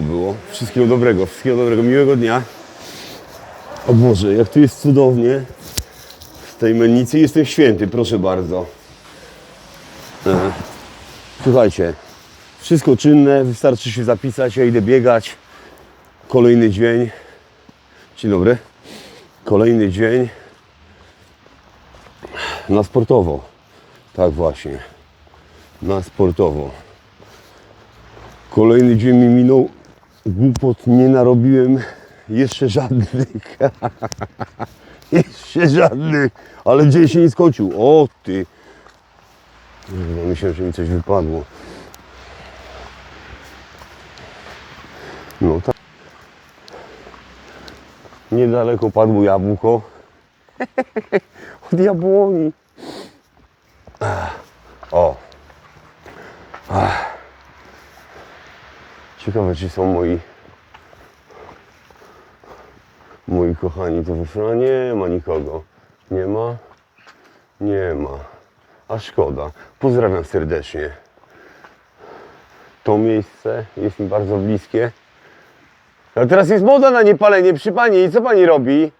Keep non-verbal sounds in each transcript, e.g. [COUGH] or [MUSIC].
miło było. Wszystkiego dobrego, wszystkiego dobrego, miłego dnia. O Boże, jak tu jest cudownie. W tej mennicy jestem święty, proszę bardzo. E, Słuchajcie, wszystko czynne, wystarczy się zapisać, ja idę biegać. Kolejny dzień. Dzień dobry. Kolejny dzień na sportowo. Tak właśnie. Na sportowo. Kolejny dzień mi minął. Głupot nie narobiłem. Jeszcze żadnych. [LAUGHS] Jeszcze żadnych. Ale dzień się nie skończył. O ty. Myślałem, że mi coś wypadło. No tak. Niedaleko padło jabłko. [LAUGHS] Od jabłoni. Ciekawe, czy są moi moi kochani tu wyszło. Nie ma nikogo. Nie ma? Nie ma. A szkoda. Pozdrawiam serdecznie. To miejsce jest mi bardzo bliskie. A teraz jest moda na niepalenie przy pani. I co pani robi?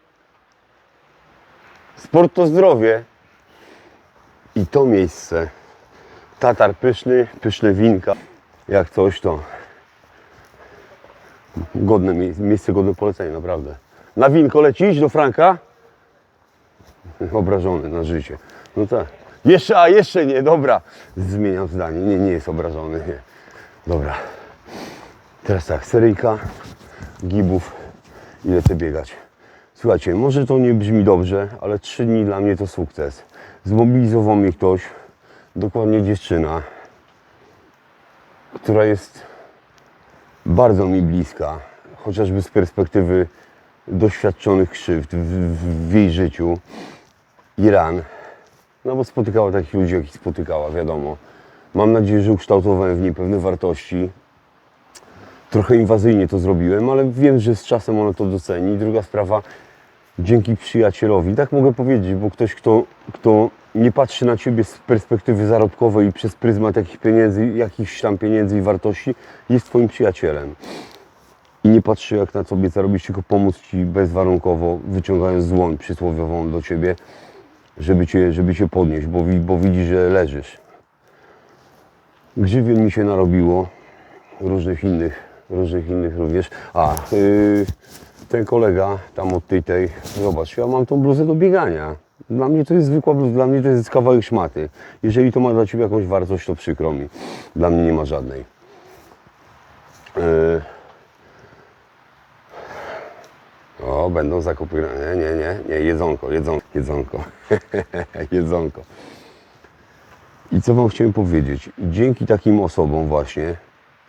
Sport to zdrowie. I to miejsce. Tatar pyszny, pyszne winka. Jak coś to godne mie- miejsce, godne polecenia, naprawdę. Na winko lecisz do Franka? Obrażony na życie. No tak. Jeszcze, a jeszcze nie, dobra. Zmieniam zdanie. Nie, nie jest obrażony, nie. Dobra. Teraz tak, seryjka, gibów i lecę biegać. Słuchajcie, może to nie brzmi dobrze, ale trzy dni dla mnie to sukces. Zmobilizował mnie ktoś, dokładnie dziewczyna, która jest bardzo mi bliska, chociażby z perspektywy doświadczonych krzywd w, w, w jej życiu. Iran. No bo spotykała takich ludzi, jakich spotykała, wiadomo. Mam nadzieję, że ukształtowałem w niej pewne wartości. Trochę inwazyjnie to zrobiłem, ale wiem, że z czasem ona to doceni. Druga sprawa, dzięki przyjacielowi, tak mogę powiedzieć, bo ktoś, kto, kto nie patrzy na Ciebie z perspektywy zarobkowej i przez pryzmat jakich pieniędzy, jakichś tam pieniędzy i wartości, jest Twoim przyjacielem. I nie patrzy jak na Tobie zarobić, tylko pomóc Ci bezwarunkowo, wyciągając dłoń przysłowiową do Ciebie, żeby Cię, żeby cię podnieść, bo, bo widzi, że leżysz. Grzywien mi się narobiło, różnych innych, różnych innych również. A, yy, ten kolega tam od tej, tej, zobacz, ja mam tą bluzę do biegania. Dla mnie to jest zwykła dla mnie to jest kawałek szmaty. Jeżeli to ma dla Ciebie jakąś wartość, to przykro mi. Dla mnie nie ma żadnej. Yy. O, będą zakupy. Nie, nie, nie, nie, jedzonko, jedzonko, jedzonko. [LAUGHS] jedzonko. I co Wam chciałem powiedzieć? Dzięki takim osobom właśnie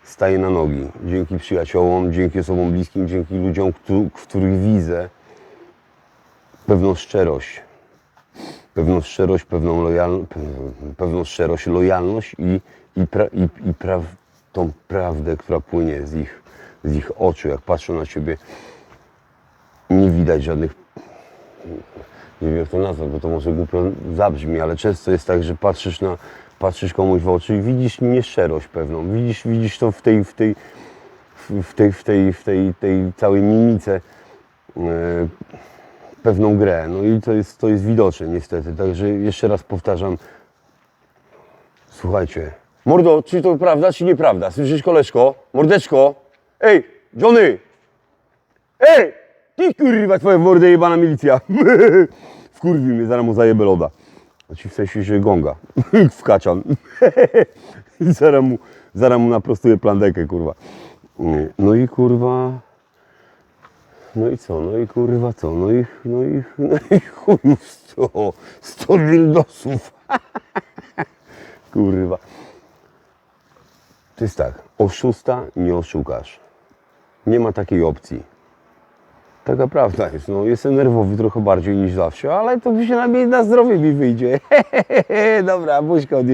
staję na nogi. Dzięki przyjaciołom, dzięki osobom bliskim, dzięki ludziom, w których widzę pewną szczerość. Pewną szczerość, pewną, lojal, pewną szczerość, lojalność i, i, pra, i, i tą prawdę, która płynie z ich, z ich oczu, jak patrzą na Ciebie nie widać żadnych. Nie wiem jak to nazwać, bo to może głupio zabrzmi, ale często jest tak, że patrzysz na patrzysz komuś w oczy i widzisz nieszczerość pewną. Widzisz, widzisz to w tej, w tej, w tej, w tej, w tej, tej całej mimice e, pewną grę. No i to jest, to jest widoczne niestety. Także jeszcze raz powtarzam. Słuchajcie. Mordo, czy to prawda, czy nieprawda? Słyszysz koleżko? Mordeczko? Ej, Johnny! Ej! Ty kurwa, twoja w mordę jebana milicja. [LAUGHS] Wkurwi mnie, zaraz mu zajebę loda. Znaczy w sensie, że gonga. [LAUGHS] w kaczan. [LAUGHS] zaraz, mu, zaraz mu naprostuję plandekę, kurwa. No i kurwa... No i co? No i kurwa co? No i, no i, [LAUGHS] no i chujów sto. Sto dildosów. [LAUGHS] kurwa. To jest tak. Oszusta nie oszukasz. Nie ma takiej opcji. Taka prawda jest. No, jestem nerwowy trochę bardziej niż zawsze, ale to przynajmniej na zdrowie mi wyjdzie. [LAUGHS] Dobra, buźka od.